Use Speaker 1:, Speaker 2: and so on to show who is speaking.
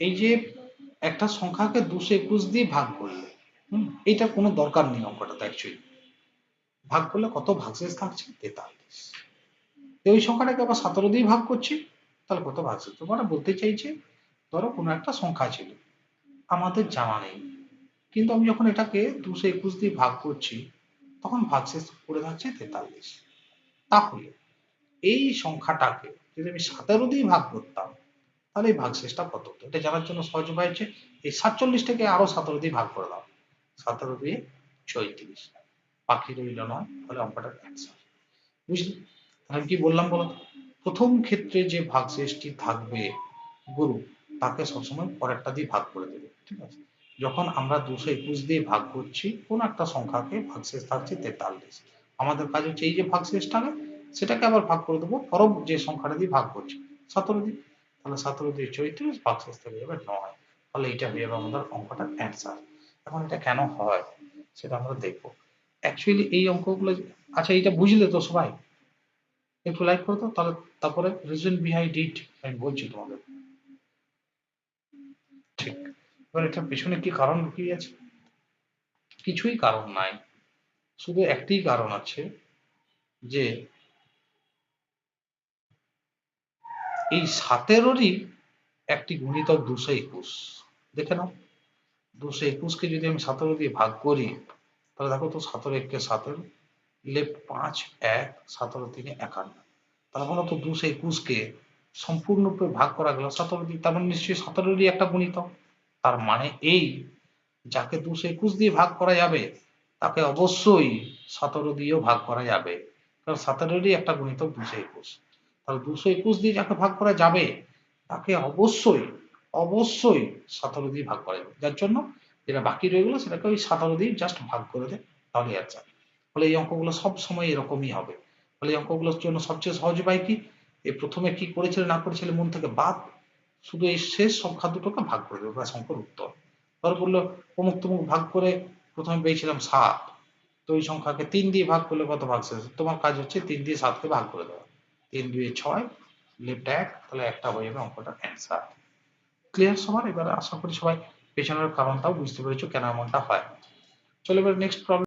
Speaker 1: এই যে একটা সংখ্যাকে দুশো একুশ দিয়ে ভাগ করলে, হুম কোনো দরকার নেই অঙ্কটাতে অ্যাকচুয়ালি ভাগ করলে কত ভাগশেষ থাকছে? তেতাল্লিশ। ওই সংখ্যাটাকে আবার সতেরো দিয়ে ভাগ করছি, তাহলে কত ভাগশেষ? তোমরা বলতে চাইছে, ধরো কোনো একটা সংখ্যা ছিল, আমাদের জানা নেই। কিন্তু আমি যখন এটাকে দুশো একুশ দিয়ে ভাগ করছি, তখন ভাগশেষ করে থাকছে তেতাল্লিশ। তাহলে এই সংখ্যাটাকে যদি আমি সতেরো দিয়ে ভাগ করতাম তাহলে এই ভাগশেষটা কত? এটা জানার জন্য সহজ উপায় হচ্ছে, এই সাতচল্লিশটাকে আরও সতেরো দিয়ে ভাগ করে দাও। সতেরো দিয়ে চৈত্রিশ বাকি রইল নয়, তাহলে অঙ্কটার অ্যান্সার বুঝলি? আমি কি বললাম বলো প্রথম ক্ষেত্রে যে ভাগশেষটি থাকবে, গুরু, তাকে সবসময় পরেরটা দিয়ে ভাগ করে দেবে, ঠিক আছে? যখন আমরা দুশো একুশ দিয়ে ভাগ করছি, কোন একটা সংখ্যাকে ভাগশেষ থাকছে তেতাল্লিশ। আমাদের কাজ হচ্ছে এই যে ভাগশেষটাকে, সেটাকে আবার ভাগ করে দেবো পরব যে সংখ্যাটা দিয়ে ভাগ করছি সতেরো দিয়ে। তাহলে সতেরো দিয়ে চৈত্রিশ ভাগশেষ থেকে যাবে নয়। তাহলে এটা হয়ে যাবে আমাদের অঙ্কটার অ্যান্সার এখন এটা কেন হয়, সেটা আমরা দেখব। অ্যাকচুয়ালি এই অঙ্কগুলো আচ্ছা এটা বুঝলে তো সবাই। একটু লাইক করো তো, তাহলে তারপরে রিজন বিহাইন্ড ইট আমি বলছি তোমাদের। ঠিক। এবার এটার পেছনে কি কারণ লুকিয়ে আছে? কিছুই কারণ নাই। শুধু একটি কারণ আছে যে এই সাতেরোরই একটি গুণিতক দুশো একুশ। দেখে নাও। দুশো একুশকে যদি আমি সতেরো দিয়ে ভাগ করি, তাহলে দেখো তো সতেরো একে সতেরো লেফট পাঁচ এক, সতেরো তিনে একান্ন। তার মানে তো দুশো একুশকে সম্পূর্ণরূপে ভাগ করা গেল সতেরো দিয়ে। তার মানে নিশ্চয়ই সতেরোরই একটা গুণিতক তার মানে এই যাকে দুশো একুশ দিয়ে ভাগ করা যাবে, তাকে অবশ্যই সতেরো দিয়েও ভাগ করা যাবে। কারণ সতেরোরই একটা গুণিতক দুশো একুশ। তাহলে দুশো একুশ দিয়ে যাকে ভাগ করা যাবে, তাকে অবশ্যই অবশ্যই সতেরো দিয়ে ভাগ করা যাবে। যার জন্য যেটা বাকি রয়ে গেলো সেটাকে ওই সতেরো দিয়ে জাস্ট ভাগ করে দেয় তাহলে অ্যান্সার ফলে এই অঙ্কগুলো সব সময় এরকমই হবে। ফলে এই অঙ্কগুলোর জন্য সবচেয়ে সহজ উপায় কি? এই প্রথমে কি করেছিলে, না করেছিলে মন থেকে বাদ, শুধু এই শেষ সংখ্যা দুটোকে ভাগ করে দেবে, ব্যাস অঙ্কের উত্তর। ধর বলল, অমুক তমুক ভাগ করে প্রথমে পেয়েছিলাম সাত। তো ওই সংখ্যাকে তিন দিয়ে ভাগ করলে কত ভাগ শেষ? তোমার কাজ হচ্ছে তিন দিয়ে সাতকে ভাগ করে দেওয়া। তিন দুয়ে ছয় লেফট এক তাহলে একটা হয়ে যাবে অঙ্কটার অ্যান্সার ক্লিয়ার সবার? এবার আশা করি সবাই পেছনের কারণটাও বুঝতে পেরেছ কেন এমনটা হয়। চলো এবার নেক্সট প্রবলেম